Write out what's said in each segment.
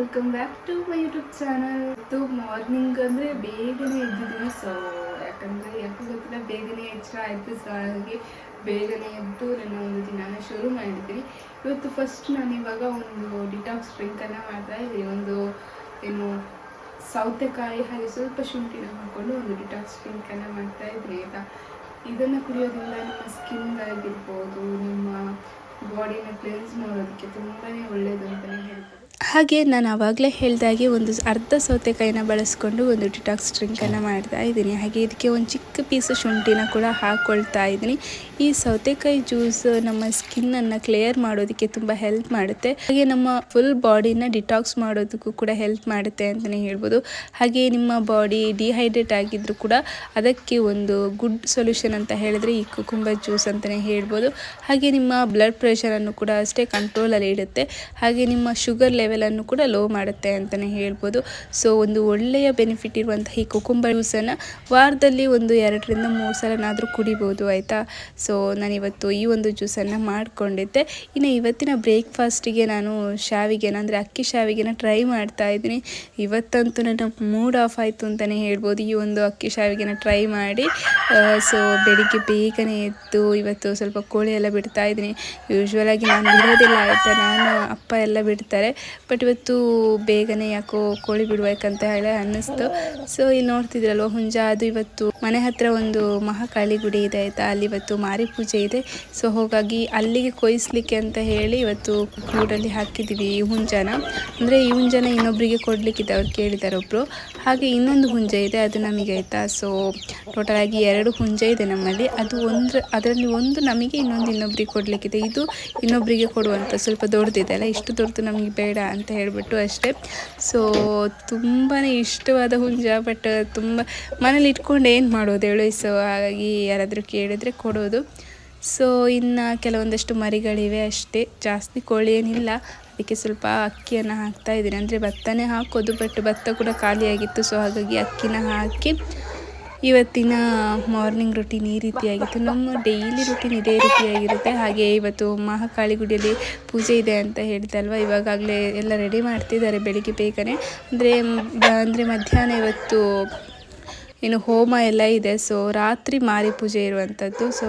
Welcome back to my YouTube channel ಇವತ್ತು morning ಅಂದರೆ ಬೇಗನೆ ಎದ್ದಿದ್ದೀನಿ. ಸೊ ಯಾಕಂದರೆ ಯಾಕೆ ಗೊತ್ತಿಲ್ಲ, ಬೇಗನೆ ಎಚ್ಚರ ಆಯಿತು. ಸೊ ಹಾಗಾಗಿ ಬೇಗನೆ ಎದ್ದು ನನ್ನ ಒಂದು ದಿನಾನ ಶುರು ಮಾಡಿದ್ದೀನಿ. ಇವತ್ತು ಫಸ್ಟ್ ನಾನು ಇವಾಗ ಒಂದು ಡಿಟಾಕ್ಸ್ ಡ್ರಿಂಕನ್ನು ಮಾಡ್ತಾ ಇದ್ದೀನಿ. ಒಂದು, ಏನು, ಸೌತೆಕಾಯಿ ಹಾಗೆ ಸ್ವಲ್ಪ ಶುಂಠಿನ ಹಾಕ್ಕೊಂಡು ಒಂದು ಡಿಟಾಕ್ಸ್ ಡ್ರಿಂಕನ್ನು ಮಾಡ್ತಾ ಇದ್ದೀನಿ, ಆಯಿತಾ? ಇದನ್ನು ಕುಡಿಯೋದ್ರಿಂದ ನಿಮ್ಮ ಸ್ಕಿನ್ಗಾಗಿರ್ಬೋದು ನಿಮ್ಮ ಬಾಡಿನ ಕ್ಲೆನ್ಸ್ ಮಾಡೋದಕ್ಕೆ ತುಂಬಾ ಒಳ್ಳೆಯದು ಅಂತಲೇ ಹೇಳ್ಬೋದು ಹಾಗೆ ನಾನು ಆವಾಗಲೇ ಹೇಳ್ದಾಗೆ ಒಂದು ಅರ್ಧ ಸೌತೆಕಾಯಿನ ಬಳಸ್ಕೊಂಡು ಒಂದು ಡಿಟಾಕ್ಸ್ ಡ್ರಿಂಕನ್ನು ಮಾಡ್ತಾ ಇದ್ದೀನಿ. ಹಾಗೆ ಇದಕ್ಕೆ ಒಂದು ಚಿಕ್ಕ ಪೀಸ್ ಶುಂಠಿನ ಕೂಡ ಹಾಕ್ಕೊಳ್ತಾ ಇದ್ದೀನಿ. ಈ ಸೌತೆಕಾಯಿ ಜ್ಯೂಸ್ ನಮ್ಮ ಸ್ಕಿನ್ನನ್ನು ಕ್ಲಿಯರ್ ಮಾಡೋದಕ್ಕೆ ತುಂಬ ಹೆಲ್ಪ್ ಮಾಡುತ್ತೆ. ಹಾಗೆ ನಮ್ಮ ಫುಲ್ ಬಾಡಿನ ಡಿಟಾಕ್ಸ್ ಮಾಡೋದಕ್ಕೂ ಕೂಡ ಹೆಲ್ಪ್ ಮಾಡುತ್ತೆ ಅಂತಲೇ ಹೇಳ್ಬೋದು. ಹಾಗೆ ನಿಮ್ಮ ಬಾಡಿ ಡಿಹೈಡ್ರೇಟ್ ಆಗಿದ್ದರೂ ಕೂಡ ಅದಕ್ಕೆ ಒಂದು ಗುಡ್ ಸೊಲ್ಯೂಷನ್ ಅಂತ ಹೇಳಿದ್ರೆ ಈ ಕುಕುಂಬ ಜ್ಯೂಸ್ ಅಂತಲೇ ಹೇಳ್ಬೋದು. ಹಾಗೆ ನಿಮ್ಮ ಬ್ಲಡ್ ಪ್ರೆಷರನ್ನು ಕೂಡ ಅಷ್ಟೇ ಕಂಟ್ರೋಲಲ್ಲಿ ಇಡುತ್ತೆ. ಹಾಗೆ ನಿಮ್ಮ ಶುಗರ್ ಲೆವೆಲನ್ನು ಕೂಡ ಲೋ ಮಾಡುತ್ತೆ ಅಂತಲೇ ಹೇಳ್ಬೋದು. ಸೊ ಒಂದು ಒಳ್ಳೆಯ ಬೆನಿಫಿಟ್ ಇರುವಂತಹ ಈ ಕುಕುಂಬರ್ ಜ್ಯೂಸನ್ನು ವಾರದಲ್ಲಿ ಒಂದು ಎರಡರಿಂದ ಮೂರು ಸಲನಾದರೂ ಕುಡಿಬೋದು, ಆಯಿತಾ? ಸೊ ನಾನಿವತ್ತು ಈ ಒಂದು ಜ್ಯೂಸನ್ನು ಮಾಡಿಕೊಂಡಿದ್ದೆ. ಇನ್ನು ಇವತ್ತಿನ ಬ್ರೇಕ್ಫಾಸ್ಟಿಗೆ ನಾನು ಶಾವಿಗೆನ, ಅಂದರೆ ಅಕ್ಕಿ ಶಾವಿಗೆನ ಟ್ರೈ ಮಾಡ್ತಾ ಇದ್ದೀನಿ. ಇವತ್ತಂತೂ ನನ್ನ ಮೂಡ್ ಆಫ್ ಆಯಿತು ಅಂತಲೇ ಹೇಳ್ಬೋದು. ಈ ಒಂದು ಅಕ್ಕಿ ಶಾವಿಗೆನ ಟ್ರೈ ಮಾಡಿ ಸೊ ಬೆಳಿಗ್ಗೆ ಬೇಗನೆ ಎದ್ದು ಇವತ್ತು ಸ್ವಲ್ಪ ಕೋಳಿ ಎಲ್ಲ ಬಿಡ್ತಾ ಇದ್ದೀನಿ. ಯೂಶ್ವಲಾಗಿ ನಾನು ಬಿಡೋದಿಲ್ಲ, ಆಯಿತಾ? ನಾನು ಅಪ್ಪ ಎಲ್ಲ ಬಿಡ್ತಾರೆ. ಬಟ್ ಇವತ್ತು ಬೇಗನೆ ಯಾಕೋ ಕೋಳಿ ಬಿಡ್ಬೇಕಂತ ಹೇಳಿ ಅನ್ನಿಸ್ತು. ಸೊ ಇಲ್ಲಿ ನೋಡ್ತಿದ್ರಲ್ವ, ಹುಂಜ, ಅದು ಇವತ್ತು ಮನೆ ಹತ್ರ ಒಂದು ಮಹಾಕಾಳಿ ಗುಡಿ ಇದೆ ಆಯಿತಾ? ಅಲ್ಲಿ ಇವತ್ತು ಮಾರಿ ಪೂಜೆ ಇದೆ. ಸೊ ಹೋಗಾಗಿ ಅಲ್ಲಿಗೆ ಕೊಯ್ಸ್ಲಿಕ್ಕೆ ಅಂತ ಹೇಳಿ ಇವತ್ತು ಗೂಡಲ್ಲಿ ಹಾಕಿದ್ದೀವಿ ಈ ಹುಂಜನ. ಅಂದರೆ ಈ ಹುಂಜನ ಇನ್ನೊಬ್ಬರಿಗೆ ಕೊಡಲಿಕ್ಕಿದೆ, ಅವ್ರು ಕೇಳಿದ್ದಾರೆ ಒಬ್ಬರು ಹಾಗೆ ಇನ್ನೊಂದು ಹುಂಜ ಇದೆ, ಅದು ನಮಗೆ ಆಯಿತಾ? ಸೊ ಟೋಟಲ್ ಆಗಿ ಎರಡು ಹುಂಜ ಇದೆ ನಮ್ಮಲ್ಲಿ. ಅದು ಒಂದು ಅದರಲ್ಲಿ ಒಂದು ನಮಗೆ, ಇನ್ನೊಂದು ಇನ್ನೊಬ್ರಿಗೆ ಕೊಡಲಿಕ್ಕಿದೆ. ಇದು ಇನ್ನೊಬ್ಬರಿಗೆ ಕೊಡುವಂಥ ಸ್ವಲ್ಪ ದೊಡ್ಡದಿದೆ ಅಲ್ಲ? ಇಷ್ಟು ದೊಡ್ಡದು ನಮಗೆ ಬೇಡ ಅಂತ ಹೇಳಿಬಿಟ್ಟು ಅಷ್ಟೇ. ಸೊ ತುಂಬಾ ಇಷ್ಟವಾದ ಹುಂಜ ಬಟ್ ತುಂಬ ಮನೇಲಿ ಇಟ್ಕೊಂಡು ಏನು ಮಾಡೋದು ಹೇಳು? ಸೊ ಹಾಗಾಗಿ ಯಾರಾದರೂ ಕೇಳಿದರೆ ಕೊಡೋದು. ಸೊ ಇನ್ನು ಕೆಲವೊಂದಷ್ಟು ಮರಿಗಳಿವೆ ಅಷ್ಟೇ. ಜಾಸ್ತಿ ಕೋಳಿ ಏನಿಲ್ಲ. ಅದಕ್ಕೆ ಸ್ವಲ್ಪ ಅಕ್ಕಿಯನ್ನು ಹಾಕ್ತಾ ಇದ್ದೀನಿ. ಅಂದರೆ ಭತ್ತನೇ ಹಾಕೋದು ಬಟ್ ಭತ್ತ ಕೂಡ ಖಾಲಿಯಾಗಿತ್ತು. ಸೊ ಹಾಗಾಗಿ ಅಕ್ಕಿನ ಹಾಕಿ ಇವತ್ತಿನ ಮಾರ್ನಿಂಗ್ ರುಟೀನ್ ಈ ರೀತಿಯಾಗಿತ್ತು. ನಮ್ಮ ಡೈಲಿ ರುಟೀನ್ ಇದೇ ರೀತಿಯಾಗಿರುತ್ತೆ. ಹಾಗೆ ಇವತ್ತು ಮಹಾಕಾಳಿ ಗುಡಿಯಲ್ಲಿ ಪೂಜೆ ಇದೆ ಅಂತ ಹೇಳ್ತಲ್ವಾ ಇವಾಗಾಗಲೇ ಎಲ್ಲ ರೆಡಿ ಮಾಡ್ತಿದ್ದಾರೆ ಬೆಳಿಗ್ಗೆ ಬೇಗನೆ. ಅಂದರೆ ಅಂದರೆ ಮಧ್ಯಾಹ್ನ ಇವತ್ತು ಏನು ಹೋಮ ಎಲ್ಲ ಇದೆ. ಸೊ ರಾತ್ರಿ ಮಾರಿ ಪೂಜೆ ಇರುವಂಥದ್ದು ಸೊ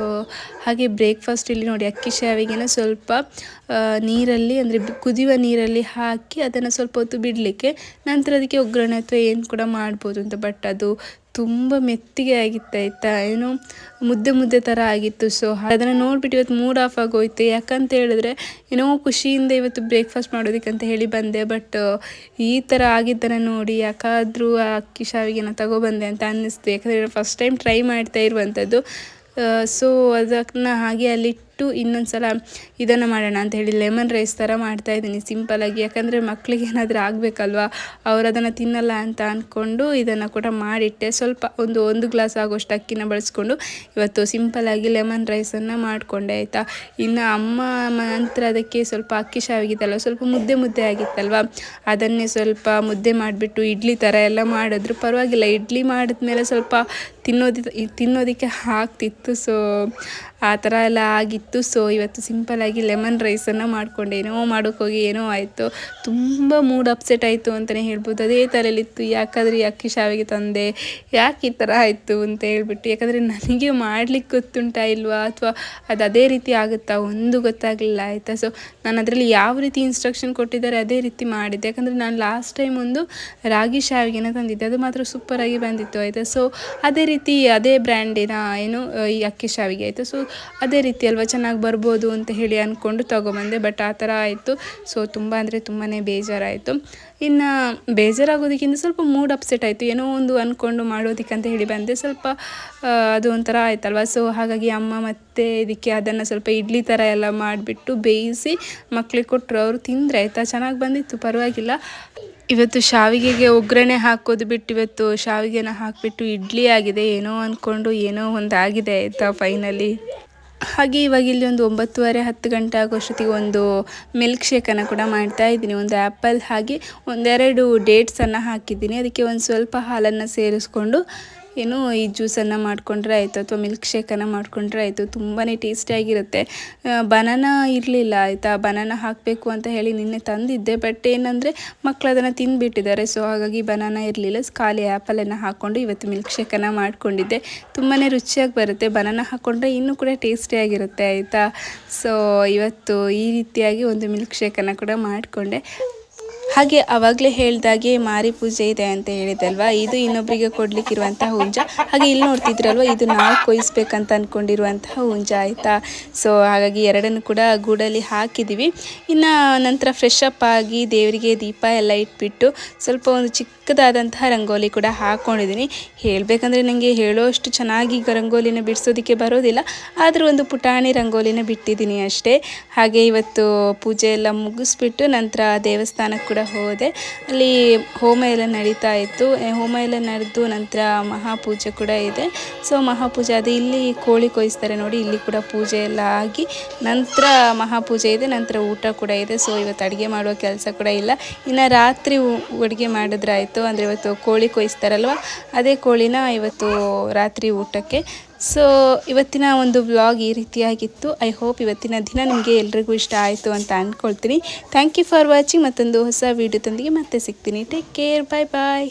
ಹಾಗೆ ಬ್ರೇಕ್ಫಾಸ್ಟ್ ಇಲ್ಲಿ ನೋಡಿ, ಅಕ್ಕಿ ಶಾವಿಗೆನ ಸ್ವಲ್ಪ ನೀರಲ್ಲಿ ಅಂದರೆ ಕುದಿಯುವ ನೀರಲ್ಲಿ ಹಾಕಿ ಅದನ್ನು ಸ್ವಲ್ಪ ಹೊತ್ತು ಬಿಡಲಿಕ್ಕೆ ನಂತರ ಅದಕ್ಕೆ ಒಗ್ಗರಣೆ ಅಥವಾ ಏನು ಕೂಡ ಮಾಡ್ಬೋದು ಅಂತ. ಬಟ್ ಅದು ತುಂಬ ಮೆತ್ತಿಗೆ ಆಗಿತ್ತು, ಆಯಿತಾ? ಏನು ಮುದ್ದೆ ಮುದ್ದೆ ಥರ ಆಗಿತ್ತು. ಸೊ ಅದನ್ನು ನೋಡಿಬಿಟ್ಟು ಇವತ್ತು ಮೂಡ್ ಆಫ್ ಆಗೋಯ್ತು ಯಾಕಂತ ಹೇಳಿದ್ರೆ, ಏನೋ ಖುಷಿಯಿಂದ ಇವತ್ತು ಬ್ರೇಕ್ಫಾಸ್ಟ್ ಮಾಡೋದಕ್ಕಂತ ಹೇಳಿ ಬಂದೆ. ಬಟ್ ಈ ಥರ ಆಗಿದ್ದನ್ನು ನೋಡಿ ಯಾಕಾದರೂ ಆ ಅಕ್ಕಿ ಶಾವಿಗೆನ ತಗೊಬಂದೆ ಅಂತ ಅನ್ನಿಸ್ತು. ಯಾಕಂದರೆ ಫಸ್ಟ್ ಟೈಮ್ ಟ್ರೈ ಮಾಡ್ತಾ ಇರುವಂಥದ್ದು ಸೊ ಅದನ್ನು ಹಾಗೆ ಅಲ್ಲಿಟ್ಟು ಇನ್ನೊಂದು ಸಲ ಇದನ್ನು ಮಾಡೋಣ ಅಂತ ಹೇಳಿ ಲೆಮನ್ ರೈಸ್ ಥರ ಮಾಡ್ತಾ ಇದ್ದೀನಿ ಸಿಂಪಲಾಗಿ ಯಾಕಂದರೆ ಮಕ್ಕಳಿಗೆ ಏನಾದರೂ ಆಗಬೇಕಲ್ವಾ? ಅವ್ರು ಅದನ್ನು ತಿನ್ನಲ್ಲ ಅಂತ ಅಂದ್ಕೊಂಡು ಇದನ್ನು ಕೂಡ ಮಾಡಿಟ್ಟೆ. ಸ್ವಲ್ಪ ಒಂದು ಒಂದು ಗ್ಲಾಸ್ ಆಗೋಷ್ಟು ಅಕ್ಕಿನ ಬಳಸ್ಕೊಂಡು ಇವತ್ತು ಸಿಂಪಲಾಗಿ ಲೆಮನ್ ರೈಸನ್ನು ಮಾಡಿಕೊಂಡೆ, ಆಯಿತಾ? ಇನ್ನು ಅಮ್ಮ ನಂತರ ಅದಕ್ಕೆ ಸ್ವಲ್ಪ ಅಕ್ಕಿ ಶಾವಿಗಿತ್ತಲ್ವ ಸ್ವಲ್ಪ ಮುದ್ದೆ ಮುದ್ದೆ ಆಗಿತ್ತಲ್ವ? ಅದನ್ನೇ ಸ್ವಲ್ಪ ಮುದ್ದೆ ಮಾಡಿಬಿಟ್ಟು ಇಡ್ಲಿ ಥರ ಎಲ್ಲ ಮಾಡಿದ್ರು. ಪರವಾಗಿಲ್ಲ, ಇಡ್ಲಿ ಮಾಡಿದ್ಮೇಲೆ ಸ್ವಲ್ಪ ತಿನ್ನೋದಿ ತಿನ್ನೋದಕ್ಕೆ ಹಾಕ್ತಿತ್ತು ಸೊ ಆ ಥರ ಎಲ್ಲ ಆಗಿತ್ತು. ಸೊ ಇವತ್ತು ಸಿಂಪಲಾಗಿ ಲೆಮನ್ ರೈಸನ್ನು ಮಾಡಿಕೊಂಡೆ. ಏನೋ ಮಾಡೋಕ್ಕೋಗಿ ಏನೋ ಆಯಿತು. ತುಂಬ ಮೂಡ್ ಅಪ್ಸೆಟ್ ಆಯಿತು ಅಂತಲೇ ಹೇಳ್ಬೋದು. ಅದೇ ಥರಲ್ಲಿತ್ತು ಯಾಕಾದರೆ ಅಕ್ಕಿ ಶಾವಿಗೆ ತಂದೆ, ಯಾಕೆ ಈ ಥರ ಆಯಿತು ಅಂತ ಹೇಳ್ಬಿಟ್ಟು. ಯಾಕಂದರೆ ನನಗೆ ಮಾಡ್ಲಿಕ್ಕೆ ಗೊತ್ತುಂಟಾ ಇಲ್ವಾ? ಅಥವಾ ಅದು ಅದೇ ರೀತಿ ಆಗುತ್ತಾ? ಒಂದು ಗೊತ್ತಾಗಲಿಲ್ಲ, ಆಯಿತಾ? ಸೊ ನಾನು ಅದರಲ್ಲಿ ಯಾವ ರೀತಿ ಇನ್ಸ್ಟ್ರಕ್ಷನ್ ಕೊಟ್ಟಿದ್ದಾರೆ ಅದೇ ರೀತಿ ಮಾಡಿದ್ದೆ. ಯಾಕಂದರೆ ನಾನು ಲಾಸ್ಟ್ ಟೈಮ್ ಒಂದು ರಾಗಿ ಶಾವಿಗೆನ ತಂದಿದ್ದೆ. ಅದು ಮಾತ್ರ ಸೂಪರಾಗಿ ಬಂದಿತ್ತು, ಆಯಿತಾ? ಸೊ ಅದೇ ರೀತಿ ಅದೇ ಬ್ರ್ಯಾಂಡಿನ ಏನು ಈ ಅಕ್ಕಿ ಶಾವಿಗೆ, ಆಯಿತು? ಸೊ ಅದೇ ರೀತಿ ಅಲ್ವಾ ಚೆನ್ನಾಗಿ ಬರ್ಬೋದು ಅಂತ ಹೇಳಿ ಅಂದ್ಕೊಂಡು ತೊಗೊಬಂದೆ. ಬಟ್ ಆ ಥರ ಆಯಿತು. ಸೊ ತುಂಬ ಅಂದರೆ ತುಂಬಾ ಬೇಜಾರಾಯಿತು. ಇನ್ನು ಬೇಜಾರಾಗೋದಕ್ಕಿಂತ ಸ್ವಲ್ಪ ಮೂಡ್ ಅಪ್ಸೆಟ್ ಆಯಿತು. ಏನೋ ಒಂದು ಅಂದ್ಕೊಂಡು ಮಾಡೋದಕ್ಕಂತ ಹೇಳಿ ಬಂದೆ. ಸ್ವಲ್ಪ ಅದು ಒಂಥರ ಆಯ್ತಲ್ವ? ಸೊ ಹಾಗಾಗಿ ಅಮ್ಮ ಮತ್ತೆ ಇದಕ್ಕೆ ಅದನ್ನು ಸ್ವಲ್ಪ ಇಡ್ಲಿ ಥರ ಎಲ್ಲ ಮಾಡಿಬಿಟ್ಟು ಬೇಯಿಸಿ ಮಕ್ಕಳಿಗೆ ಕೊಟ್ಟರು ಅವರು ತಿಂದರೆ ಆಯಿತಾ? ಚೆನ್ನಾಗಿ ಬಂದಿತ್ತು. ಪರವಾಗಿಲ್ಲ. ಇವತ್ತು ಶಾವಿಗೆಗೆ ಒಗ್ಗರಣೆ ಹಾಕೋದು ಬಿಟ್ಟು ಇವತ್ತು ಶಾವಿಗೆನ ಹಾಕಿಬಿಟ್ಟು ಇಡ್ಲಿ ಆಗಿದೆ. ಏನೋ ಅಂದ್ಕೊಂಡು ಏನೋ ಒಂದು ಆಗಿದೆ ಆಯಿತಾ ಫೈನಲಿ ಹಾಗೆ ಇವಾಗ ಇಲ್ಲಿ ಒಂದು ಒಂಬತ್ತುವರೆ, ಹತ್ತು ಗಂಟೆ ಆಗೋಷ್ಟೊತ್ತಿಗೆ ಒಂದು ಮಿಲ್ಕ್ ಶೇಕನ್ನು ಕೂಡ ಮಾಡ್ತಾ ಇದ್ದೀನಿ. ಒಂದು ಆ್ಯಪಲ್ ಹಾಗೆ ಒಂದೆರಡು ಡೇಟ್ಸನ್ನು ಹಾಕಿದ್ದೀನಿ. ಅದಕ್ಕೆ ಒಂದು ಸ್ವಲ್ಪ ಹಾಲನ್ನು ಸೇರಿಸ್ಕೊಂಡು ಏನು ಈ ಜ್ಯೂಸನ್ನು ಮಾಡಿಕೊಂಡ್ರೆ ಆಯಿತು ಅಥವಾ ಮಿಲ್ಕ್ ಶೇಕನ್ನು ಮಾಡಿಕೊಂಡ್ರೆ ಆಯಿತು ತುಂಬಾ ಟೇಸ್ಟಿಯಾಗಿರುತ್ತೆ. ಬನಾನಾ ಇರಲಿಲ್ಲ ಆಯಿತಾ? ಬನಾನಾ ಹಾಕಬೇಕು ಅಂತ ಹೇಳಿ ನಿನ್ನೆ ತಂದಿದ್ದೆ, ಬಟ್ ಏನಂದರೆ ಮಕ್ಕಳು ಅದನ್ನು ತಿಂದುಬಿಟ್ಟಿದ್ದಾರೆ. ಸೊ, ಹಾಗಾಗಿ ಬನಾನಾ ಇರಲಿಲ್ಲ. ಖಾಲಿ ಆ್ಯಪಲನ್ನು ಹಾಕ್ಕೊಂಡು ಇವತ್ತು ಮಿಲ್ಕ್ ಶೇಕನ್ನು ಮಾಡಿಕೊಂಡಿದ್ದೆ. ತುಂಬಾ ರುಚಿಯಾಗಿ ಬರುತ್ತೆ. ಬನಾನಾ ಹಾಕ್ಕೊಂಡ್ರೆ ಇನ್ನೂ ಕೂಡ ಟೇಸ್ಟಿಯಾಗಿರುತ್ತೆ, ಆಯಿತಾ? ಸೊ, ಇವತ್ತು ಈ ರೀತಿಯಾಗಿ ಒಂದು ಮಿಲ್ಕ್ ಶೇಕನ್ನು ಕೂಡ ಮಾಡಿಕೊಂಡೆ. ಹಾಗೆ ಆವಾಗಲೇ ಹೇಳ್ದಾಗೆ ಮಾರಿ ಪೂಜೆ ಇದೆ ಅಂತ ಹೇಳಿದಲ್ವಾ ಇದು ಇನ್ನೊಬ್ಬರಿಗೆ ಕೊಡ್ಲಿಕ್ಕಿರುವಂತಹ ಹುಂಜ. ಹಾಗೆ ಇಲ್ಲಿ ನೋಡ್ತಿದ್ರಲ್ವ, ಇದು ನಾವು ಕೊಯ್ಸ್ಬೇಕಂತ ಅಂದ್ಕೊಂಡಿರುವಂತಹ ಹುಂಜ, ಆಯಿತಾ? ಸೊ ಹಾಗಾಗಿ ಎರಡನ್ನು ಕೂಡ ಗೂಡಲ್ಲಿ ಹಾಕಿದ್ದೀವಿ ಇನ್ನು ನಂತರ ಫ್ರೆಶ್ ಅಪ್ ಆಗಿ ದೇವರಿಗೆ ದೀಪ ಎಲ್ಲ ಇಟ್ಬಿಟ್ಟು ಸ್ವಲ್ಪ ಒಂದು ಚಿಕ್ಕದಾದಂತಹ ರಂಗೋಲಿ ಕೂಡ ಹಾಕ್ಕೊಂಡಿದ್ದೀನಿ ಹೇಳಬೇಕಂದ್ರೆ ನನಗೆ ಹೇಳೋಷ್ಟು ಚೆನ್ನಾಗಿ ಈಗ ರಂಗೋಲಿನ ಬಿಡಿಸೋದಕ್ಕೆ ಬರೋದಿಲ್ಲ. ಆದರೂ ಒಂದು ಪುಟಾಣಿ ರಂಗೋಲಿನ ಬಿಟ್ಟಿದ್ದೀನಿ ಅಷ್ಟೇ. ಹಾಗೆ ಇವತ್ತು ಪೂಜೆ ಎಲ್ಲ ಮುಗಿಸ್ಬಿಟ್ಟು ನಂತರ ದೇವಸ್ಥಾನಕ್ಕೆ ಕೂಡ ಹೋದೆ. ಅಲ್ಲಿ ಹೋಮ ಎಲ್ಲ ನಡೀತಾ ಇತ್ತು. ಹೋಮ ಎಲ್ಲ ನಡೆದು ನಂತರ ಮಹಾಪೂಜೆ ಕೂಡ ಇದೆ. ಸೊ ಮಹಾಪೂಜೆ ಅದು ಇಲ್ಲಿ ಕೋಳಿ ಕೊಯ್ಸ್ತಾರೆ ನೋಡಿ, ಇಲ್ಲಿ ಕೂಡ ಪೂಜೆ ಎಲ್ಲ ಆಗಿ ನಂತರ ಮಹಾಪೂಜೆ ಇದೆ, ನಂತರ ಊಟ ಕೂಡ ಇದೆ. ಸೊ ಇವತ್ತು ಅಡುಗೆ ಮಾಡುವ ಕೆಲಸ ಕೂಡ ಇಲ್ಲ. ಇನ್ನು ರಾತ್ರಿ ಅಡುಗೆ ಮಾಡಿದ್ರಾಯಿತು ಅಂದರೆ ಇವತ್ತು ಕೋಳಿ ಕೊಯ್ಸ್ತಾರಲ್ವ, ಅದೇ ಕೋಳಿನ ಇವತ್ತು ರಾತ್ರಿ ಊಟಕ್ಕೆ. ಸೊ ಇವತ್ತಿನ ಒಂದು ವ್ಲಾಗ್ ಈ ರೀತಿಯಾಗಿತ್ತು. ಐ ಹೋಪ್ ಇವತ್ತಿನ ದಿನ ನಿಮಗೆ ಎಲ್ರಿಗೂ ಇಷ್ಟ ಆಯಿತು ಅಂತ ಅಂದ್ಕೊಳ್ತೀನಿ ಥ್ಯಾಂಕ್ ಯು ಫಾರ್ ವಾಚಿಂಗ್ ಮತ್ತೊಂದು ಹೊಸ ವೀಡಿಯೋದೊಂದಿಗೆ ಮತ್ತೆ ಸಿಗ್ತೀನಿ. ಟೇಕ್ ಕೇರ್ ಬಾಯ್ ಬಾಯ್